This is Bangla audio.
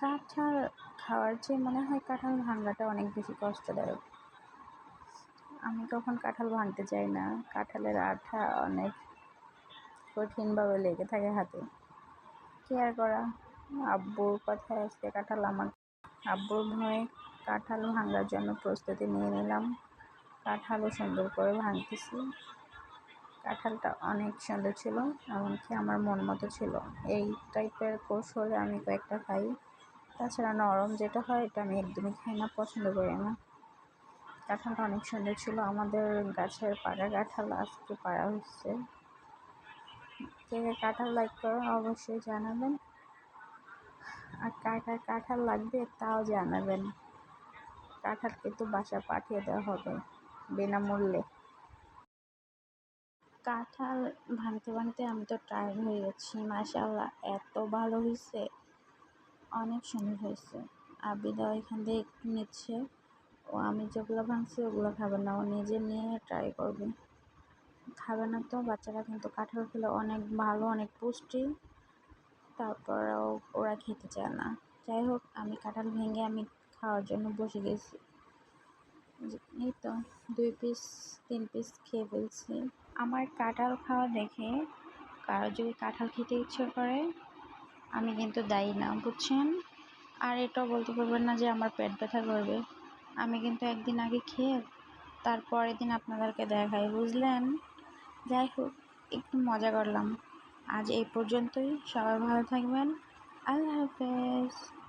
কাঁঠাল খাওয়ার চেয়ে মনে হয় কাঁঠাল ভাঙাটা অনেক বেশি কষ্টদায়ক। আমি কখন কাঁঠাল ভাঙতে চাই না, কাঁঠালের আঠা অনেক কঠিনভাবে লেগে থাকে হাতে। কেয়ার করা? আব্বুর কথায় আজকে কাঁঠাল আমার আব্বুর ভয়ে কাঁঠাল ভাঙার জন্য প্রস্তুতি নিয়ে নিলাম। কাঁঠালও সুন্দর করে ভাঙতেছি। কাঁঠালটা অনেক সুন্দর ছিল, এমনকি আমার মন মতো ছিল। এই টাইপের হলে আমি কয়েকটা খাই। তাছাড়া নরম যেটা হয়, এটা আমি একদমই খাই না, পছন্দ করি না। কাঁঠালটা অনেক সুন্দর ছিল। আমাদের গাছের পাড়া কাঁঠাল, আজকে পাড়া হচ্ছে কে কাঁঠাল লাইক করো অবশ্যই জানাবেন। আর কার কার কাঁঠাল লাগবে তাও জানাবেন। কাঁঠাল কিন্তু বাসা পাঠিয়ে দেওয়া হবে বিনামূল্যে। কাঁঠাল ভাঙতে ভাঙতে আমি তো টায়ার্ড হয়ে যাচ্ছি মাশাল্লাহ এত ভালো হয়েছে অনেক সুন্দর হয়েছে। আবিদা এখান থেকে একটু নিচ্ছে। ও আমি যেগুলো ভাঙছি ওগুলো খাবে না। ও নিজে নিয়ে ট্রাই করবে। খাবে না তো, বাচ্চারা কিন্তু কাঁঠাল খেলে অনেক ভালো, অনেক পুষ্টি। তারপরেও ওরা খেতে চায় না। যাই হোক, আমি কাঁঠাল ভেঙে আমি খাওয়ার জন্য বসে গেছি। এই তো দুই পিস তিন পিস খেয়ে ফেলছি। আমার কাঁঠাল খাওয়া দেখে কারও যদি কাঁঠাল খেতে ইচ্ছে করে আমি কিন্তু দায়ী না, বুঝছেন? আর এটাও বলতে পারবেন না যে আমার পেট ব্যথা করবে। আমি কিন্তু একদিন আগে খেয়ে, তারপরের দিন আপনাদেরকে দেখাই, বুঝলেন? যাই হোক, একটু মজা করলাম। আজ এই পর্যন্তই, সবাই ভালো থাকবেন। আল্লাহ হাফেজ।